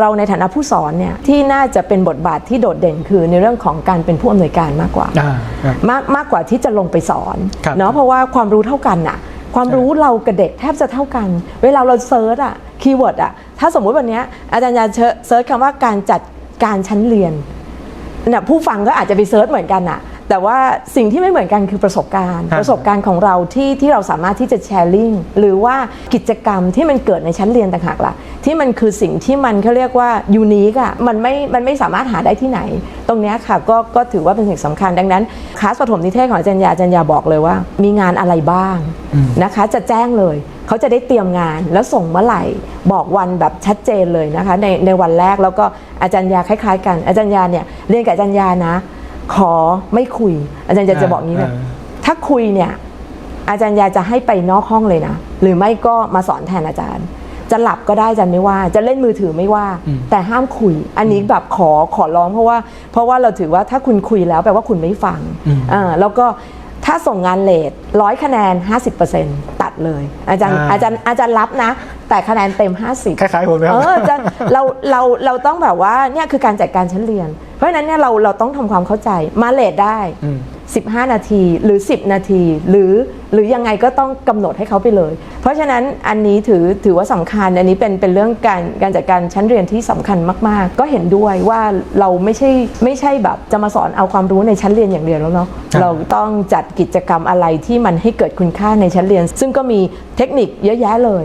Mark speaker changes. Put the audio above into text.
Speaker 1: เราในฐานะผู้สอนเนี่ยที่น่าจะเป็นบทบาทที่โดดเด่นคือในเรื่องของการเป็นผู้อำนวยการมากกว่า
Speaker 2: อ่าครับ
Speaker 1: มากมากกว่าที่จะลงไปสอน
Speaker 2: ครับ
Speaker 1: เนาะเพราะว่าความรู้เท่ากันน่ะความรู้เรากับเด็กแทบจะเท่ากัน เวลาเราเซิร์ชอะคีย์เวิร์ดอะถ้าสมมุติวันเนี้ยอาจารย์ยาเซิร์ชคำว่าการจัดการชั้นเรียนเนี่ยผู้ฟังก็อาจจะไปเซิร์ชเหมือนกันอะ แต่ว่าสิ่งที่ไม่เหมือนกันคือประสบการณ์
Speaker 2: ครับ
Speaker 1: ประสบการณ์ของเราที่ที่เราสามารถที่จะแชร์ลิงหรือว่ากิจกรรมที่มันเกิดในชั้นเรียนต่างหากล่ะที่มันคือสิ่งที่มันเขาเรียกว่ายูนิคอะมันไม่มันไม่สามารถหาได้ที่ไหน ตรงเนี้ยค่ะก็ก็ถือว่าเป็นสิ่งสำคัญดังนั้นคลาสปฐมนิเทศของอาจารย์ยาอาจารย์ยาบอกเลยว่า มีงานอะไรบ้างนะคะจะแจ้งเลยเขาจะได้เตรียมงานแล้วส่งเมื่อไหร่บอกวันแบบชัดเจนเลยนะคะในในวันแรกแล้วก็อาจารย์ยาคล้าย ๆ กันอาจารย์ยาเนี่ยเรียนกับอาจารย์ยานะ ขอไม่คุย อาจารย์ยาจะบอกอย่างนี้เลย
Speaker 2: อ่า
Speaker 1: ถ้าคุยเนี่ย อาจารย์ยาจะให้ไปนอกห้องเลยนะ หรือไม่ก็มาสอนแทนอาจารย์ จะหลับก็ได้อาจารย์ไม่ว่า จะเล่นมือถือไม่ว่า แต่ห้ามคุย อันนี้แบบขอขอร้องเพราะว่า เพราะว่าเราถือว่าถ้าคุณคุยแล้วแปลว่าคุณไม่ฟังอ่าแล้วก็ถ้าส่งงานเลทร้อยคะแนน50%ตัดเลย อาจารย์
Speaker 2: อ่า
Speaker 1: อาจารย์อาจารย์รับนะ แต่คะแนนเต็ม 50
Speaker 2: คล้ายๆผมไหมค
Speaker 1: เอ
Speaker 2: รับ
Speaker 1: อจะเราเราเราต้องแบบว่าเนี่ยคือการจัดการชั้นเรียน เพราะฉะนั้นเนี่ยเราเราต้องทำความเข้าใจมาเลทได้
Speaker 2: อืม
Speaker 1: 15 นาที หรือ 10 นาที หรือหรือยังไงก็ต้องกำหนดให้เขาไปเลย เพราะฉะนั้นอันนี้ถือถือว่าสำคัญ อันนี้เป็นเป็นเรื่องการการจัดการชั้นเรียนที่สำคัญมาก ๆ ก็เห็นด้วยว่าเราไม่ใช่ไม่ใช่แบบจะมาสอนเอาความรู้ในชั้นเรียนอย่างเดียวแล้วเนาะ
Speaker 2: ครับ
Speaker 1: เราต้องจัดกิจกรรมอะไรที่มันให้เกิดคุณค่าในชั้นเรียน ซึ่งก็มีเทคนิคเยอะแยะเลย